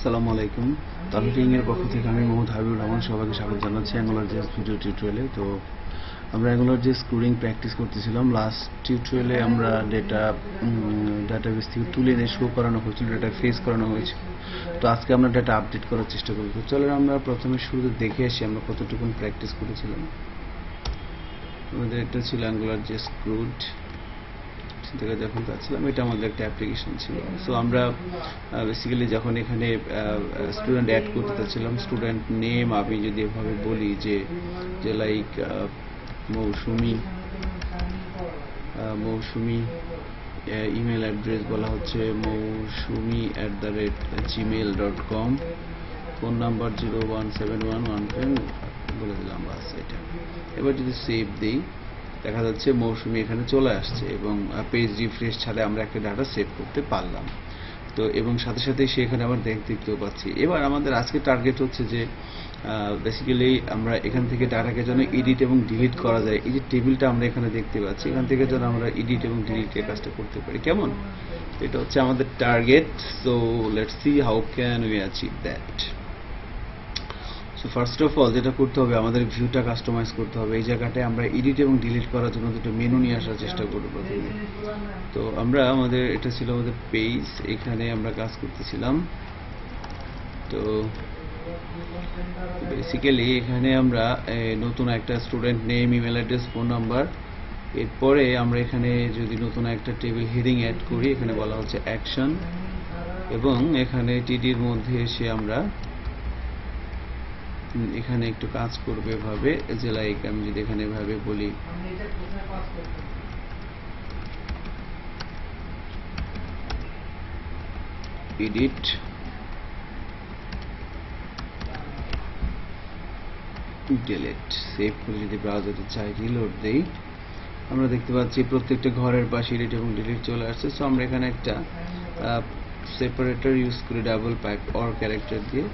আসসালামু আলাইকুম। এর পক্ষ থেকে আমি মোহাম্মদ হাবিবুর রহমান সবাইকে স্বাগত জানাচ্ছি অ্যাঙ্গুলার জেস ভিডিও টিউটোরিয়ালে তো আমরা অ্যাঙ্গুলার জেস স্ক্রুলিং প্র্যাকটিস করতেছিলাম লাস্ট টিউটোরিয়ালে আমরা ডেটা ডাটাবেস থেকে তুলে এনে শো করানো হয়েছিল ডেটা ফেস করানো হয়েছিল তো আজকে আমরা ডেটা আপডেট করার চেষ্টা করব। চলো আমরা প্রথমে শুরুতে দেখে আসি আমরা কতটুকু প্র্যাকটিস করেছিলাম। আমাদের এটা ছিল অ্যাঙ্গুলার জেস স্ক্রুড থেকে যখন কাজছিলাম এটা আমাদের একটা অ্যাপ্লিকেশন ছিল। সো আমরা বেসিক্যালি যখন এখানে স্টুডেন্ট অ্যাড করতে চাচ্ছিলাম স্টুডেন্ট নেম আমি যদি এভাবে বলি যে যে like Mousumi Mousumi email address বলা হচ্ছে, Mousumi at the rate Gmail dot com phone number zero one seven one one বলে দিলাম, বাস এটা। এবার যদি সেভ দিই দেখা যাচ্ছে মৌসুমি এখানে চলে আসছে এবং পেজ রিফ্রেশ ছাড়া আমরা একটা ডাটা সেভ করতে পারলাম। তো, এবং সাথে সাথে সে এখানে আবার দেখ দেখতেও পাচ্ছি। এবার আমাদের আজকে টার্গেট হচ্ছে যে বেসিক্যালি আমরা এখান থেকে ডাটাকে যেন এডিট এবং ডিলিট করা যায়। এই যে টেবিলটা আমরা এখানে দেখতে পাচ্ছি, এখান থেকে যেন আমরা এডিট এবং ডিলিটের কাজটা করতে পারি। কেমন? এটা হচ্ছে আমাদের target so let's see how can we achieve that so first of all যেটা করতে হবে, আমাদের ভিউটা কাস্টমাইজ করতে হবে। এই জায়গাটায় আমরা এডিট এবং ডিলিট করার জন্য দুটো মেনু নিয়ে আসার চেষ্টা করব প্রথমে। তো আমরা আমাদের, এটা ছিল আমাদের পেজ এখানে আমরা কাজ করতেছিলাম। তো বেসিক্যালি এখানে আমরা নতুন একটা student name email address phone number এরপরে আমরা এখানে যদি নতুন একটা টেবিল হেডিং অ্যাড করি, এখানে বলা হচ্ছে অ্যাকশন এবং এখানে টিডির মধ্যে এসে আমরা এখানে একটু কাজ করবে ভাবে যে লাইক আমি যদি এখানে ভাবে বলি। এডিট ডিলিট সেভ করে যদি ব্রাউজারে চাই রিলোড দেই। আমরা দেখতে পাচ্ছি প্রত্যেকটা ঘরের পাশে এডিট এবং ডিলিট চলে আসছে। সো আমরা এখানে একটা সেপারেটর ইউজ করে ডাবল পাইপ অর ক্যারেক্টার দিয়ে।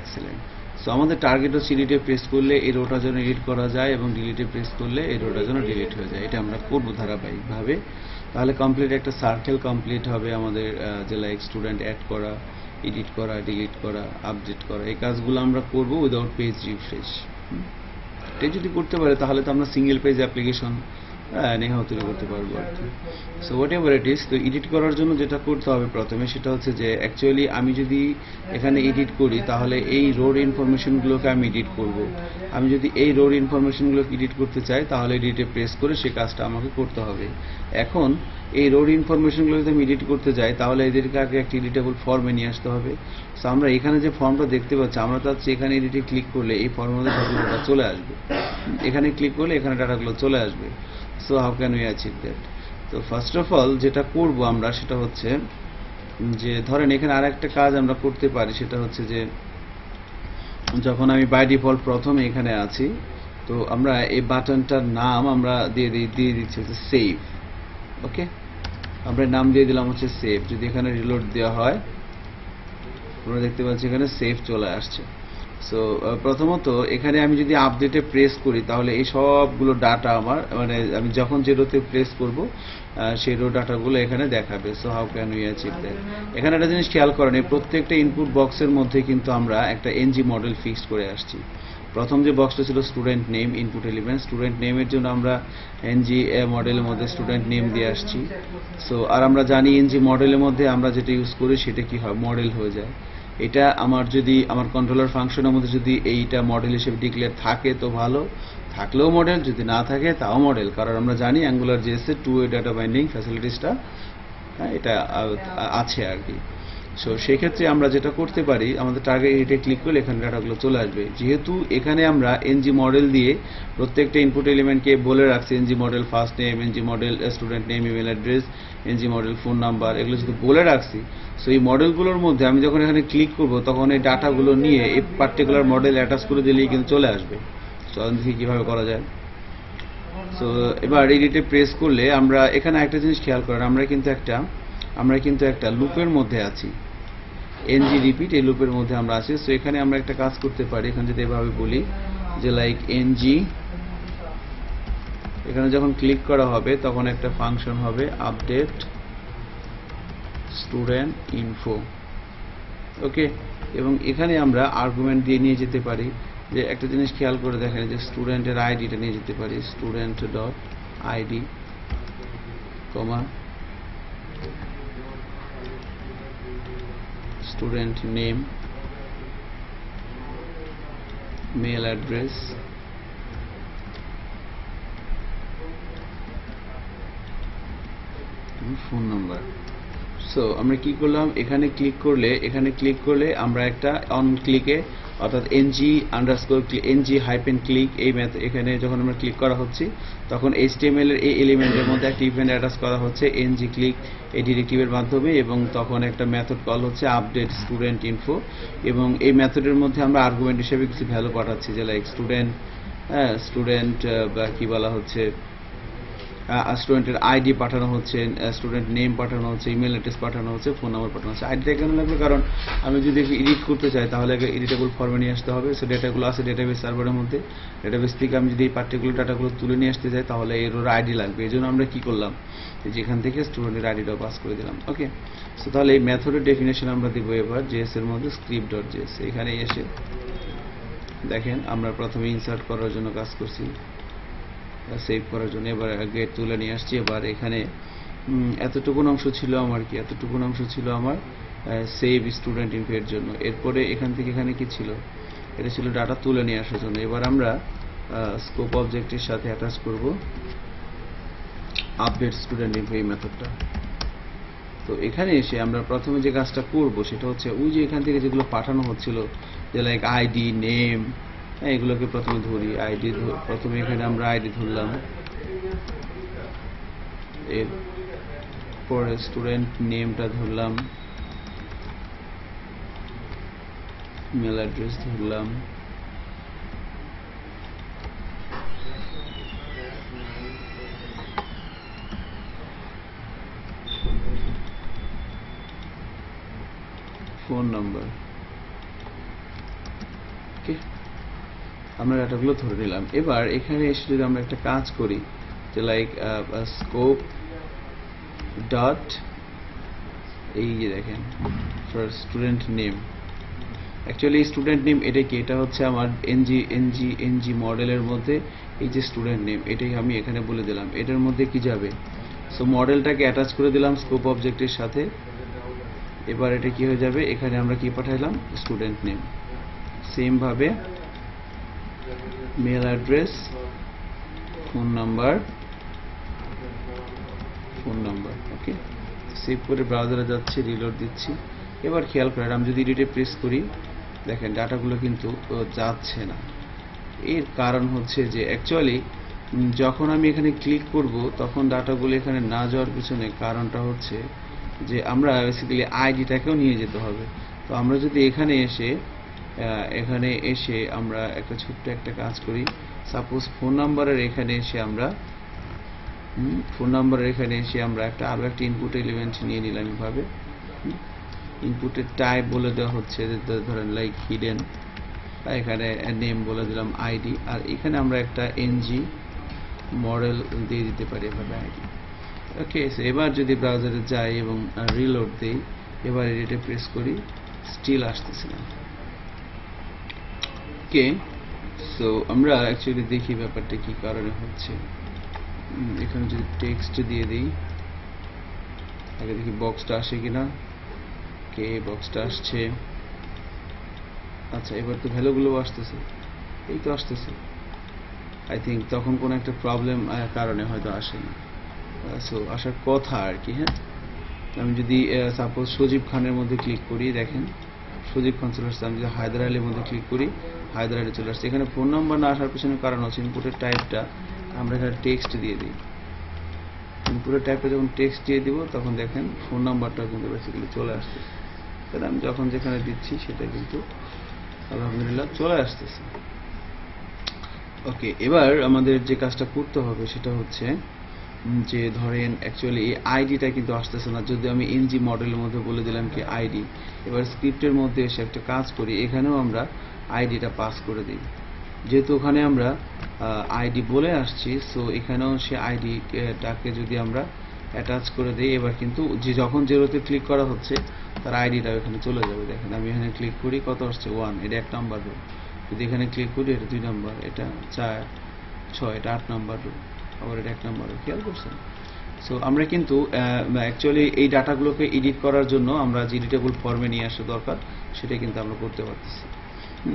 এক্সেলেন্ট সো আমাদের টার্গেট হচ্ছে এডিটে প্রেস করলে এই রোটা যেন এডিট করা যায় এবং ডিলিটে প্রেস করলে এই রোটা যেন ডিলিট হয়ে যায়। এটা আমরা করব ধারাবাহিকভাবে। তাহলে কমপ্লিট একটা সার্কেল কমপ্লিট হবে আমাদের যে লাইক স্টুডেন্ট অ্যাড করা এডিট করা ডিলিট করা আপডেট করা। এই কাজগুলো আমরা করব উইদাউট পেজ রিফ্রেশ এটা যদি করতে পারে তাহলে তো আমরা সিঙ্গেল পেজ অ্যাপ্লিকেশন নেহা তৈরি করতে পারব আর কি। So whatever it is তো এডিট করার জন্য যেটা করতে হবে প্রথমে সেটা হচ্ছে যে অ্যাকচুয়ালি আমি যদি এখানে এডিট করি, তাহলে এই রোড ইনফরমেশনগুলোকে আমি এডিট করব। আমি যদি এই রোড ইনফরমেশনগুলোকে এডিট করতে চাই, তাহলে এডিটে প্রেস করে সেই কাজটা আমাকে করতে হবে। এখন এই রোড ইনফরমেশনগুলো যদি আমি এডিট করতে যাই, তাহলে এদেরকে আগে একটা এডিটেবল ফর্মে নিয়ে আসতে হবে। সো আমরা এখানে যে ফর্মটা দেখতে পাচ্ছি, আমরা চাচ্ছি এখানে এডিটে ক্লিক করলে এই ফর্মের মধ্যে চলে আসবে। এখানে ক্লিক করলে এখানে ডাটাগুলো চলে আসবে। So how can we achieve that তো ফার্স্ট অফ অল যেটা করব আমরা সেটা হচ্ছে যে, ধরেন এখানে আর একটা কাজ আমরা করতে পারি, সেটা হচ্ছে যে, যখন আমি বাই ডিফল্ট প্রথমে এখানে আছি, তো আমরা এই বাটনটার নাম আমরা দিয়ে দিই, দিয়ে দিচ্ছি হচ্ছে সেভ ওকে আমরা নাম দিয়ে দিলাম হচ্ছে সেভ যদি এখানে রিলোড দেওয়া হয়, আমরা দেখতে পাচ্ছি এখানে সেভ চলে আসছে। সো প্রথমত এখানে আমি যদি আপডেটে প্রেস করি, তাহলে এই সবগুলো ডাটা আমার মানে আমি যখন যে রোতে প্রেস করব সেই রো ডাটাগুলো এখানে দেখাবে। So how can we achieve that এখানে একটা জিনিস খেয়াল করেন, এই প্রত্যেকটা ইনপুট বক্সের মধ্যে কিন্তু আমরা একটা এনজি মডেল ফিক্সড করে আসছি। প্রথম যে বক্সটা ছিল student name input element student নেমের জন্য আমরা এনজি মডেলের মধ্যে স্টুডেন্ট নেম দিয়ে আসছি। সো আর আমরা জানি এনজি মডেলের মধ্যে আমরা যেটা ইউজ করি, সেটা কি হয়? মডেল হয়ে যায়। এটা আমার যদি, আমার কন্ট্রোলার ফাংশনের মধ্যে যদি এইটা মডেল হিসেবে ডিক্লেয়ার থাকে তো ভালো। থাকলেও মডেল যদি না থাকে তাও মডেল কারণ আমরা জানি Angular JS two way data binding ফ্যাসিলিটিসটা এটা আছে আর কি। সো সেক্ষেত্রে আমরা যেটা করতে পারি, আমাদের টার্গেট এটে ক্লিক করলে এখানে ডাটাগুলো চলে আসবে। যেহেতু এখানে আমরা এনজি মডেল দিয়ে প্রত্যেকটা ইনপুট এলিমেন্টকে বলে রাখছি NG model first name NG model student name email address NG model phone number এগুলো যদি বলে রাখছি সো এই মডেলগুলোর মধ্যে আমি যখন এখানে ক্লিক করব, তখন এই ডাটাগুলো নিয়ে এই পার্টিকুলার মডেল অ্যাটাচ করে দিলেই কিন্তু চলে আসবে। চলুন দেখি কীভাবে করা যায়। সো এবার এডিটে প্রেস করলে আমরা এখানে একটা জিনিস খেয়াল করেন, আমরা কিন্তু একটা, আমরা কিন্তু একটা লুপের মধ্যে আছি। এনজি রিপিট এই লুপের মধ্যে আমরা আছি। সো এখানে আমরা একটা কাজ করতে পারি, এখানে যদি এভাবে বলি যে লাইক এনজি এখানে যখন ক্লিক করা হবে, তখন একটা ফাংশন হবে আপডেট স্টুডেন্ট ইনফো ওকে এবং এখানে আমরা আর্গুমেন্ট দিয়ে নিয়ে যেতে পারি যে, একটা জিনিস খেয়াল করে দেখেন যে স্টুডেন্টের আইডিটা নিয়ে যেতে পারি student dot ID comma student name mail address phone number so আমরা কি করলাম? এখানে ক্লিক করলে, এখানে ক্লিক করলে আমরা একটা অন ক্লিকে অর্থাৎ NG underscore NG hyphen click এই ম্যাথ এখানে যখন আমরা ক্লিক করা হচ্ছে, তখন এইচটিএমএল এর এই এলিমেন্টের মধ্যে একটা ইভেন্ট অ্যাটাচ করা হচ্ছে এনজি ক্লিক এই ডিরেক্টিভের মাধ্যমে এবং তখন একটা মেথড কল হচ্ছে আপডেট স্টুডেন্ট ইনফো এবং এই মেথডের মধ্যে আমরা আর্গুমেন্ট হিসেবে কিছু ভ্যালু পাঠাচ্ছি, যে লাইক স্টুডেন্ট হ্যাঁ স্টুডেন্ট বা কি বলা হচ্ছে স্টুডেন্টের আইডি পাঠানো হচ্ছে স্টুডেন্ট নেম পাঠানো হচ্ছে ইমেল অ্যাড্রেস পাঠানো হচ্ছে ফোন নাম্বার পাঠানো হচ্ছে। আইডিটা কেন লাগবে? কারণ আমি যদি এডিট করতে চাই, তাহলে এডিটেবল ফর্মে নিয়ে আসতে হবে। সে ডেটাগুলো আছে ডেটাবেস সার্ভারের মধ্যে। ডেটাবেস থেকে আমি যদি এই পার্টিকুলার ডাটাগুলো তুলে নিয়ে আসতে চাই, তাহলে এর ওর আইডি লাগবে। এই জন্য আমরা কি করলাম? যেখান থেকে স্টুডেন্টের আইডিটাও পাস করে দিলাম। ওকে সো তাহলে এই মেথডের ডেফিনেশন আমরা দিব এবার জেএস এর মধ্যে স্ক্রিপ্ট ডট জেএস এখানে এসে দেখেন আমরা প্রথমে ইনসার্ট করার জন্য কাজ করছি। সেভ করার জন্য এবার গেট তুলে নিয়ে আসছি। এবার এখানে এতটুকুন অংশ ছিল আমার কি? এতটুকুন অংশ ছিল আমার সেভ স্টুডেন্ট ইনফের জন্য। এরপরে এখান থেকে এখানে কি ছিল? এটা ছিল ডাটা তুলে নিয়ে আসার জন্য। এবার আমরা স্কোপ অবজেক্টের সাথে অ্যাটাচ করব। আপডেট স্টুডেন্ট ইনফো এই মেথডটা তো এখানে এসে আমরা প্রথমে যে কাজটা করব সেটা হচ্ছে, ওই যে এখান থেকে যেগুলো পাঠানো হচ্ছিল, যে লাইক আইডি নেম এগুলোকে প্রথমে ধরি আইডি প্রথমে এখানে আমরা আইডি ধরলাম। এরপরে স্টুডেন্ট নেমটা ধরলাম। মেল অ্যাড্রেস ধরলাম। ফোন নাম্বার আমরা ডাটাগুলো ধরে নিলাম। এবার এখানে এসে যদি আমরা একটা কাজ করি, যে লাইক স্কোপ ডট এই যে দেখেন for student name actually student name এটা কি? এটা হচ্ছে আমার এনজি এনজি এনজি মডেলের মধ্যে এই যে স্টুডেন্ট নেম এটাই আমি এখানে বলে দিলাম। এটার মধ্যে কি যাবে? সো মডেলটাকে অ্যাটাচ করে দিলাম স্কোপ অবজেক্টের সাথে। এবার এটা কি হয়ে যাবে? এখানে আমরা কি পাঠাইলাম? স্টুডেন্ট নেম সেম ভাবে mail address, phone number phone number, okay? Save করে ব্রাউজারে যাচ্ছি, রিলোড দিচ্ছি। এবার খেয়াল করেন, আমি যদি এডিটে প্রেস করি, দেখেন ডাটাগুলো কিন্তু যাচ্ছে না। এর কারণ হচ্ছে যে অ্যাকচুয়ালি যখন আমি এখানে ক্লিক করব, তখন ডাটাগুলো এখানে না যাওয়ার পিছনে কারণটা হচ্ছে যে, আমরা বেসিক্যালি আইডিটাকেও নিয়ে যেতে হবে। তো আমরা যদি এখানে এসে এখানে এসে আমরা একটা ছোট্ট একটা কাজ করি। সাপোজ ফোন নাম্বারের এখানে এসে আমরা ফোন নাম্বারের এখানে এসে আমরা একটা আরও একটা ইনপুট এলিমেন্ট নিয়ে নিলাম এভাবে। ইনপুটের টাইপ বলে দেওয়া হচ্ছে ধরেন লাইক হিডেন এখানে নেম বলে দিলাম আইডি আর এখানে আমরা একটা এনজি মডেল দিয়ে দিতে পারি এভাবে আইডি ওকে এবার যদি ব্রাউজারে যাই এবং রিলোড দিই, এবার এডিটে প্রেস করি স্টিল আসতেছে না। ওকে সো আমরা অ্যাকচুয়ালি দেখি ব্যাপারটা কি কারণে হচ্ছে। এখানে যদি টেক্সট দিয়ে দিই, আগে দেখি বক্সটা আসে কিনা। কে বক্সটা আসছে? আচ্ছা এবার তো ভ্যালুগুলো আসতেছে। এই তো আসতেছে। আই থিঙ্ক তখন কোনো একটা প্রবলেম কারণে হয়তো আসেনি। সো আসার কথা আর কি হ্যাঁ? আমি যদি সাপোজ সজীব খানের মধ্যে ক্লিক করি, দেখেন। সজীব খান চলে আসছে, আমি যদি হায়দার আলীর মধ্যে ক্লিক করি হায়দার আলী চলে আসছে। এখানে ফোন নাম্বার না আসার পিছনে কারণ হচ্ছে ইনপুটের টাইপটা আমরা এখানে টেক্সট দিয়ে দিই। ইনপুটের টাইপটা যখন টেক্সট দিয়ে দিব, তখন দেখেন ফোন নাম্বারটা কিন্তু বেসিক্যালি চলে আসছে। তাহলে আমি যখন যেখানে দিচ্ছি, সেটা কিন্তু আলহামদুলিল্লাহ চলে আসতেছে। ওকে এবার আমাদের যে কাজটা করতে হবে, সেটা হচ্ছে যে ধরেন অ্যাকচুয়ালি এই আইডিটা কিন্তু আসতেছে না। যদি আমি এনজি মডেলের মধ্যে বলে দিলাম কি আইডি এবার স্ক্রিপ্টের মধ্যে এসে একটা কাজ করি, এখানেও আমরা আইডিটা পাস করে দিই। যেহেতু ওখানে আমরা আইডি বলে আসছি সো এখানেও সে আইডিটাকে যদি আমরা অ্যাটাচ করে দিই, এবার কিন্তু যে যখন জেরোতে ক্লিক করা হচ্ছে, তার আইডিটা এখানে চলে যাবে। দেখেন, আমি এখানে ক্লিক করি, কত আসছে? ওয়ান এটা এক নাম্বার রো যদি এখানে ক্লিক করি, এটা দুই নাম্বার এটা চার, ছয়, এটা আট নাম্বার রো আবার এটা এক নাম্বার। খেয়াল করছেন? সো আমরা কিন্তু অ্যাকচুয়ালি এই ডাটাগুলোকে এডিট করার জন্য আমরা যে এডিটেবল ফর্মে নিয়ে আসা দরকার সেটা কিন্তু আমরা করতে পারতেছি।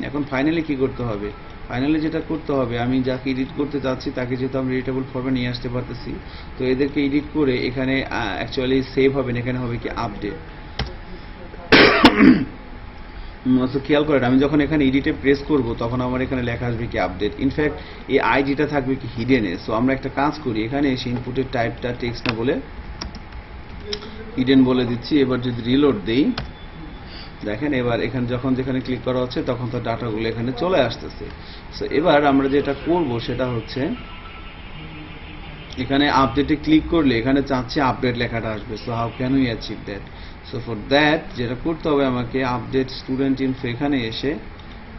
এখন ফাইনালি কি করতে হবে? ফাইনালি যেটা করতে হবে, আমি যাকে এডিট করতে চাচ্ছি, তাকে যেহেতু আমরা এডিটেবল ফর্মে নিয়ে আসতে পারতেছি, তো এদেরকে এডিট করে এখানে অ্যাকচুয়ালি সেভ হবেন এখানে হবে কি আপডেট তো খেয়াল করেন, আমি যখন এখানে এডিটে প্রেস করব, তখন আমার এখানে লেখা আসবে কি আপডেট ইনফ্যাক্ট এই আইডিটা থাকবে কি হিডেনে সো আমরা একটা কাজ করি, এখানে এসে ইনপুটের টাইপটা টেক্সট না বলে হিডেন বলে দিচ্ছি। এবার যদি রিলোড দেই, দেখেন এবার এখানে যখন যেখানে ক্লিক করা হচ্ছে, তখন তো ডাটাগুলো এখানে চলে আসতেছে। সো এবার আমরা যেটা করব, সেটা হচ্ছে এখানে আপডেটে ক্লিক করলে এখানে চাচ্ছে আপডেট লেখাটা আসবে। So how can we achieve that so for that যেটা করতে হবে আমাকে আপডেট স্টুডেন্ট ইনফো এখানে এসে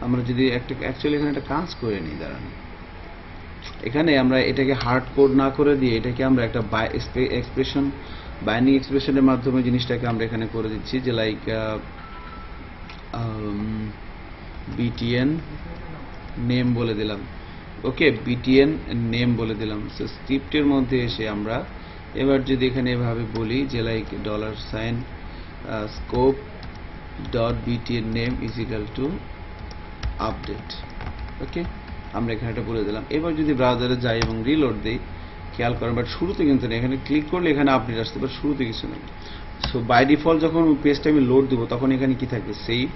আমরা যদি একটা অ্যাকচুয়ালি এখানে একটা কাজ করে নিই, দাঁড়ান। এখানে আমরা এটাকে হার্ড কোড না করে দিয়ে এটাকে আমরা একটা বাই এক্সপ্রেশন বাইনিং এক্সপ্রেশনের মাধ্যমে জিনিসটাকে আমরা এখানে করে দিচ্ছি যে লাইক বিটিএন নেম বলে দিলাম। ওকে বিটিএন নেম বলে দিলাম। সো স্ক্রিপ্টের মধ্যে এসে আমরা এবার যদি এখানে এভাবে বলি যে like dollar sign scope dot BTN name is equal to update okay আমরা এখানে এটা বলে দিলাম। এবার যদি ব্রাউজারে যাই এবং রিলোড দিই, খেয়াল করেন বাট শুরুতে কিন্তু না এখানে ক্লিক করলে এখানে আপডেট আসতে পারে, শুরুতে কিছু নেই। সো বাই ডিফল্ট যখন পেজটা আমি লোড দেবো, তখন এখানে কি থাকবে? সেভ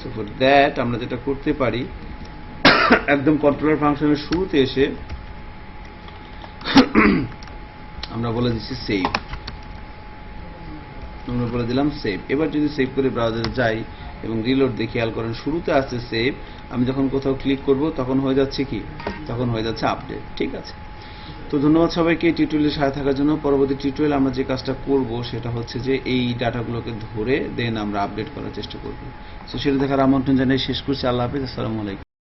সো ফর দ্যাট আমরা যেটা করতে পারি একদম কন্ট্রোলার ফাংশনের শুরুতে এসে আমরা বলে দিচ্ছি সেভ আমরা বলে দিলাম সেভ এবার যদি সেভ করে ব্রাউজারে যাই এবং রিলোড দিয়ে খেয়াল করেন, শুরুতে আছে সেভ আমি যখন কোথাও ক্লিক করব, তখন হয়ে যাচ্ছে কি? তখন হয়ে যাচ্ছে আপডেট ঠিক আছে? তো ধন্যবাদ সবাইকে এই টিউটোরিয়ালের সাথে থাকার জন্য। পরবর্তী টিউটোরিয়াল আমরা যে কাজটা করব, সেটা হচ্ছে যে এই ডাটাগুলোকে ধরে দেন আমরা আপডেট করার চেষ্টা করব। তো সেটা দেখার আমন্ত্রণ জানিয়ে শেষ করছি। আল্লাহ হাফিজ। আসসালামু আলাইকুম।